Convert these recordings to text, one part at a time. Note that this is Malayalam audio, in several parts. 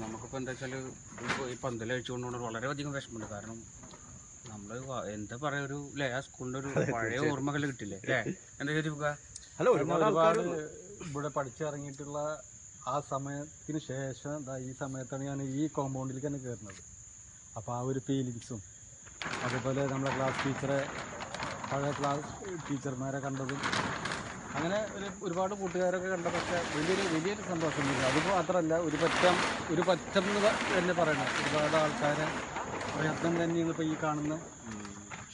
നമുക്കിപ്പോൾ എന്താ വെച്ചാൽ ഈ പന്തൽ കഴിച്ചുകൊണ്ടുകൊണ്ട് വളരെയധികം വിഷമമുണ്ട്. കാരണം നമ്മൾ എന്താ പറയുക ഒരു അല്ലേ ആ സ്കൂളിന്റെ ഒരു പഴയ ഓർമ്മകൾ കിട്ടില്ലേ അല്ലേ എന്താ ചോദിക്കുക ഹലോ ഒരുപാട് ഇവിടെ പഠിച്ചിറങ്ങിയിട്ടുള്ള ആ സമയത്തിന് ശേഷം ഈ സമയത്താണ് ഞാൻ ഈ കോമ്പൗണ്ടിലേക്ക് തന്നെ കയറുന്നത് അപ്പോൾ ആ ഒരു ഫീലിങ്സും അതുപോലെ നമ്മുടെ ക്ലാസ് ടീച്ചറെ പഴയ ക്ലാസ് ടീച്ചർമാരെ കണ്ടതും അങ്ങനെ ഒരു ഒരുപാട് കൂട്ടുകാരൊക്കെ കണ്ടതൊക്കെ വലിയൊരു വലിയൊരു സന്തോഷം തന്നെ. അത് മാത്രമല്ല ഒരു പറ്റം ഒരു പറ്റം എന്ന് തന്നെ പറയണം. ഒരുപാട് ആൾക്കാരെ പ്രയത്നം തന്നെയാണ് ഇപ്പോൾ ഈ കാണുന്നത്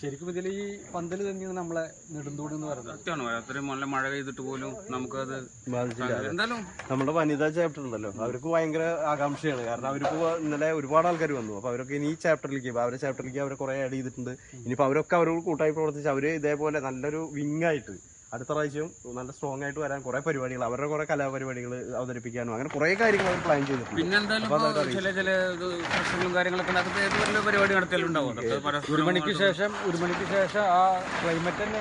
ശരിക്കും ഇതിൽ ഈ പന്തൽ തന്നെയാണ് നമ്മളെ നെടുന്തൂട് എന്ന് പറയുന്നത്. സത്യമാണ്. അത്രയും നല്ല മഴ പെയ്തിട്ട് പോലും നമുക്കത് ബാധിച്ചില്ല. എന്തായാലും നമ്മുടെ വനിതാ ചാപ്റ്റർ ഉണ്ടല്ലോ. അവർക്ക് ഭയങ്കര ആകാംക്ഷയാണ്. കാരണം അവർക്ക് ഇന്നലെ ഒരുപാട് ആൾക്കാർ വന്നു. അപ്പൊ അവരൊക്കെ ഇനി ഈ ചാപ്റ്ററിലേക്ക് ഇപ്പൊ അവരുടെ ചാപ്റ്ററിലേക്ക് അവരെ കുറെ ആഡ് ചെയ്തിട്ടുണ്ട്. ഇനിയിപ്പോ അവരൊക്കെ അവരോട് കൂട്ടായി പ്രവർത്തിച്ച് അവർ ഇതേപോലെ നല്ലൊരു വിങ് ആയിട്ട് അടുത്ത പ്രാവശ്യം നല്ല സ്ട്രോങ് ആയിട്ട് വരാൻ കുറെ പരിപാടികൾ അവരുടെ കുറെ കലാപരിപാടികൾ അവതരിപ്പിക്കാനും അങ്ങനെ കുറെ കാര്യങ്ങൾ അവർ പ്ലാൻ ചെയ്തിട്ടുണ്ട്. പിന്നെന്തായാലും ചില ചില പ്രശ്നങ്ങളും കാര്യങ്ങളൊക്കെ പരിപാടി നടത്തലുണ്ടാവും അതൊക്കെ ഒരു മണിക്ക് ശേഷം ഒരു മണിക്ക് ശേഷം ആ ക്ലൈമറ്റ് തന്നെ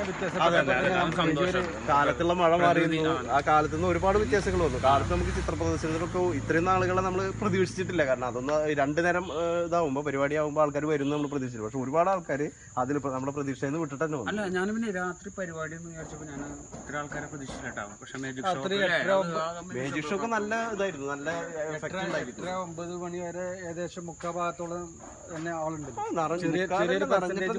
കാലത്തുള്ള മഴ മാറിയിരുന്നു. ആ കാലത്ത് നിന്ന് ഒരുപാട് വ്യത്യാസങ്ങൾ വന്നു. കാലത്ത് നമുക്ക് ചിത്ര പ്രദർശനത്തിലൊക്കെ ഇത്രയും നാളുകളെ നമ്മൾ പ്രതീക്ഷിച്ചിട്ടില്ല. കാരണം അതൊന്ന് രണ്ടു നേരം ഇതാവുമ്പോ ഇതാവുമ്പോൾ പരിപാടി ആവുമ്പോൾ ആൾക്കാർ വരും നമ്മൾ പ്രതീക്ഷിച്ചു പക്ഷെ ഒരുപാട് ആൾക്കാർ അതിൽ നമ്മുടെ പ്രതീക്ഷയിൽ നിന്ന് വിട്ടിട്ട് തന്നെ വന്നു. അല്ല ഞാൻ പിന്നെ രാത്രി പരിപാടി എന്ന് വിചാരിച്ചപ്പോ ഞാൻ ഇത്ര ആൾക്കാരെ പ്രതീക്ഷിച്ചിട്ടാവും പക്ഷെ മാജിക് രാത്രി ഷോ എട്ടര മേജിക് ഷോ ഒക്കെ നല്ല ഇതായിരുന്നു നല്ല എഫക്റ്റ് ഉണ്ടായിരുന്നു എട്ടര ഒമ്പത് മണി വരെ ഏകദേശം മുക്കാഭാഗത്തോളം തന്നെ ആളുണ്ട്. ചെറിയ- ചെറിയൊരു percentage